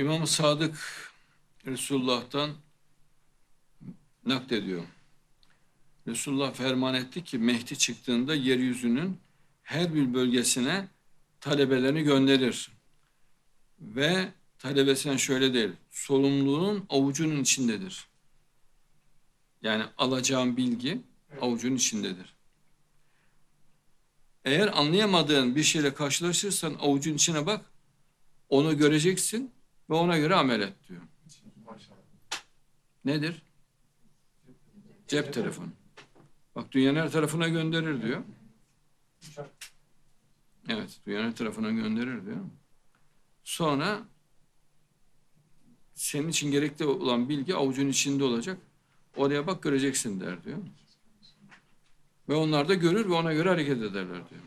İmam Sadık Resulullah'tan naklediyor. Resulullah ferman etti ki Mehdi çıktığında yeryüzünün her bir bölgesine talebelerini gönderir. Ve talebesine şöyle değil, sorumluluğun avucunun içindedir. Yani alacağın bilgi avucunun içindedir. Eğer anlayamadığın bir şeyle karşılaşırsan avucun içine bak, onu göreceksin ve ona göre amel et diyor. Nedir? Cep telefonu. Bak dünyanın her tarafına gönderir diyor. Evet, dünyanın her tarafına gönderir diyor. Sonra senin için gerekli olan bilgi avucun içinde olacak. Oraya bak göreceksin der diyor. Ve onlar da görür ve ona göre hareket ederler diyor.